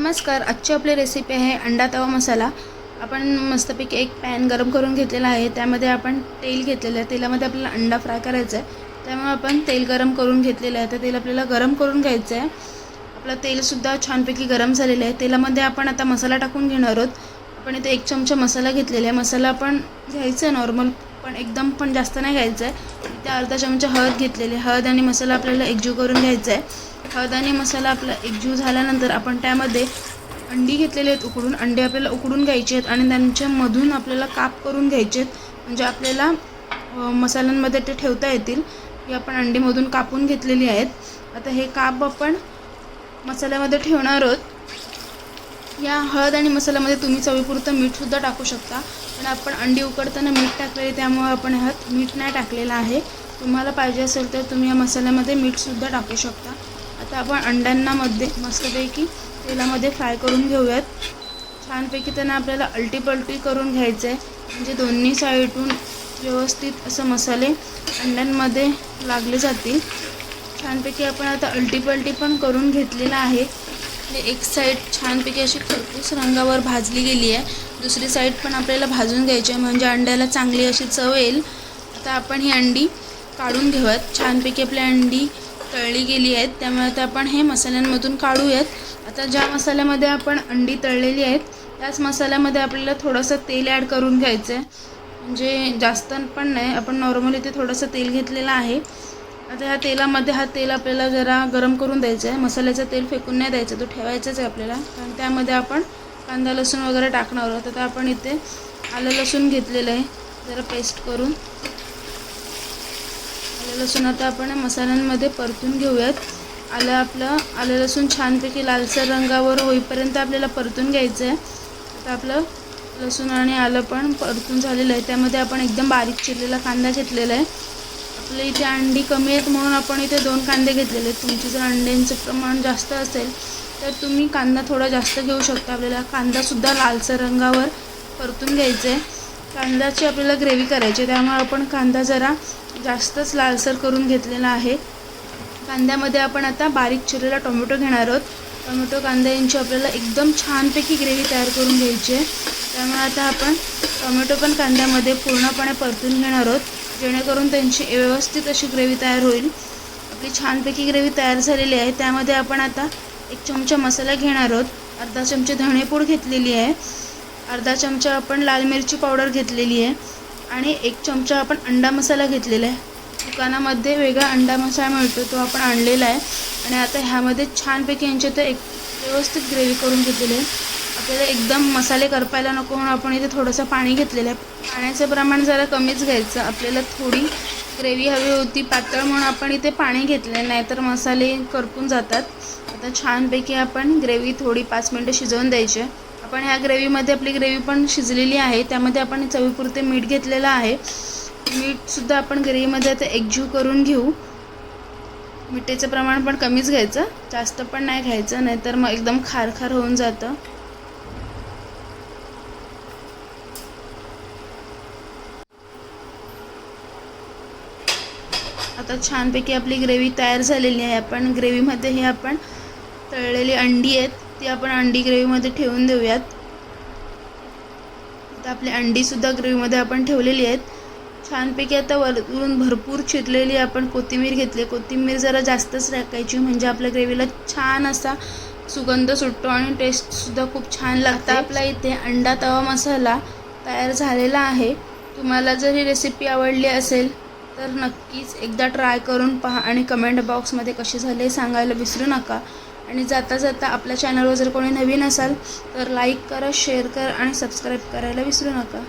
नमस्कार आजची आपली रेसिपी आहे अंडा तवा मसाला. आपण मस्तपैकी एक पॅन गरम करून घेतलेला आहे. त्यामध्ये आपण तेल घेतलेलं आहे. तेलामध्ये आपल्याला अंडा फ्राय करायचा आहे. त्यामुळे आपण तेल गरम करून घेतलेलं आहे. तर तेल आपल्याला गरम करून घ्यायचं आहे. आपलं तेलसुद्धा छानपैकी गरम झालेलं आहे. तेलामध्ये आपण आता मसाला टाकून घेणार आहोत. आपण इथे एक चमचा मसाला घेतलेला आहे. मसाला आपण घ्यायचा आहे नॉर्मल पण एकदम पण जास्त नाही घ्यायचं आहे. इथे अर्धा चमचा हळद घेतलेली आहे. हळद आणि मसाला आपल्याला एकजीव करून घ्यायचा आहे. हळद आणि मसाला आपला एकजीव झाल्यानंतर आपण त्यामध्ये अंडी घेतलेले आहेत उकडून. अंडे आपल्याला उकडून घ्यायचे आहेत आणि त्यांच्यामधून आपल्याला काप करून घ्यायचे आहेत. म्हणजे आपल्याला मसाल्यांमध्ये ते ठेवता येतील. ही आपण अंडीमधून कापून घेतलेली आहेत. आता हे काप आपण मसाल्यामध्ये ठेवणार आहोत. या हळद आणि मसाल्यामध्ये तुम्ही चवीपुरतं मीठसुद्धा टाकू शकता. पण आपण अंडी उकडताना मीठ टाकलेले त्यामुळे आपण ह्यात मीठ नाही टाकलेलं आहे. तुम्हाला पाहिजे असेल तर तुम्ही या मसाल्यामध्ये मीठसुद्धा टाकू शकता. आता आपण अंड्यांना मध्ये मस्तपैकी तेलामध्ये फ्राय करून घेऊयात. छानपैकी त्यांना आपल्याला अल्टीपल्टी करून घ्यायचं आहे म्हणजे दोन्ही साईडून व्यवस्थित असं मसाले अंड्यांमध्ये लागले जातील. छानपैकी आपण आता अल्टीपल्टी पण करून घेतलेला आहे. एक साईड छानपैकी अशी खरपूस रंगावर भाजली गेली आहे. दुसरी साईड पण आपल्याला भाजून घ्यायची आहे. म्हणजे अंड्याला चांगली अशी चव येईल. आता आपण ही अंडी काढून घेऊयात. छानपैकी आपली अंडी तळली गेली आहेत. त्यामुळे आता आपण हे मसाल्यांमधून काढूयात. आता ज्या मसाल्यामध्ये आपण अंडी तळलेली आहेत त्याच मसाल्यामध्ये आपल्याला थोडंसं तेल ॲड करून घ्यायचं आहे म्हणजे जास्त पण नाही आपण नॉर्मली ते थोडंसं तेल घेतलेलं आहे. आता ह्या तेलामध्ये हा तेल आपल्याला जरा गरम करून द्यायचं आहे मसाल्याचं तेल फेकून नाही द्यायचं तो ठेवायचाच आहे आपल्याला. कारण त्यामध्ये आपण कांदा लसूण वगैरे टाकणार आहोत. आता आपण इथे आलं लसूण घेतलेलं आहे. जरा पेस्ट करून. आलं लसूण. आता आपण मसाल्यांमध्ये परतून घेऊयात. आलं आपलं आलं लसूण छानपैकी लालसर रंगावर होईपर्यंत आपल्याला परतून घ्यायचं आहे आता आपलं लसूण आणि आलं पण परतून झालेलं आहे. त्यामध्ये आपण एकदम बारीक चिरलेला कांदा घेतलेला आहे. आपल्या इथे अंडी कमी आहेत म्हणून आपण इथे दोन कांदे घेतलेले आहेत. तुमचे जर अंड्यांचं प्रमाण जास्त असेल तर तुम्ही कांदा थोडा जास्त घेऊ शकता. आपल्याला कांदासुद्धा लालसर रंगावर परतून घ्यायचं आहे कांद्याची आपल्याला ग्रेव्ही करायची आहे त्यामुळे आपण कांदा जरा जास्तच लालसर करून घेतलेला आहे. कांद्यामध्ये आपण आता बारीक चिरलेला टोमॅटो घेणार आहोत. टोमॅटो कांदा यांची आपल्याला एकदम छानपैकी ग्रेव्ही तयार करून घ्यायची आहे. त्यामुळे आता आपण टोमॅटो पण कांद्यामध्ये पूर्णपणे परतून घेणार आहोत जेणेकरून त्यांची व्यवस्थित अशी ग्रेव्ही तयार होईल. आपली छानपैकी ग्रेव्ही तयार झालेली आहे. त्यामध्ये आपण आता एक चमचा मसाला घेणार आहोत. अर्धा चमचे धणेपूड घेतलेली आहे. अर्धा चमचा आपण लाल मिरची पावडर घेतलेली आहे आणि एक चमचा आपण अंडा मसाला घेतलेला आहे. दुकानामध्ये वेगळा अंडा मसाला मिळतो तो आपण आणलेला आहे. आणि आता ह्यामध्ये छानपैकी यांच्या तर एक व्यवस्थित ग्रेव्ही करून घेतलेली आहे. आपल्याला एकदम मसाले करपायला नको म्हणून आपण इथे थोडंसं पाणी घेतलेलं आहे. पाण्याचं प्रमाण जरा कमीच घ्यायचं. आपल्याला थोडी ग्रेव्ही हवी होती पातळ म्हणून आपण इथे पाणी घेतले नाहीतर मसाले करपून जातात. आता छानपैकी आपण ग्रेव्ही थोडी पाच मिनटं शिजवून द्यायची. आपण ह्या ग्रेव्हीमध्ये आपली ग्रेव्ही पण शिजलेली आहे त्यामध्ये आपण चवीपुरते मीठ घेतलेलं आहे. मीठसुद्धा आपण ग्रेव्हीमध्ये आता एकजीव करून घेऊ. मिठाचं प्रमाण पण कमीच घ्यायचं जास्त पण नाही घ्यायचं नाहीतर मग एकदम खारखार होऊन जातं. आता छानपैकी आपली ग्रेव्ही तयार झालेली आहे. आपण ग्रेव्हीमध्ये हे आपण तळलेली अंडी आहेत ती आपण अंडी ग्रेव्हीमध्ये ठेवून देऊयात. आता आपली अंडीसुद्धा ग्रेव्हीमध्ये आपण ठेवलेली आहेत. छानपैकी आता वरून भरपूर चिरलेली आपण कोथिंबीर घेतली. कोथिंबीर जरा जास्तच टाकायची म्हणजे आपल्या ग्रेव्हीला छान असा सुगंध सुटतो आणि टेस्टसुद्धा खूप छान लागतं. आपला इथे अंडा तवा मसाला तयार झालेला आहे. तुम्हाला जर ही रेसिपी आवडली असेल तर नक्कीच एकदा ट्राय करून पहा आणि कमेंट बॉक्समध्ये कसे झाले हे सांगायला विसरू नका. आणि जाता जाता आपल्या चॅनलवर जर कोणी नवीन असाल तर लाईक करा शेअर करा आणि सबस्क्राईब करायला विसरू नका.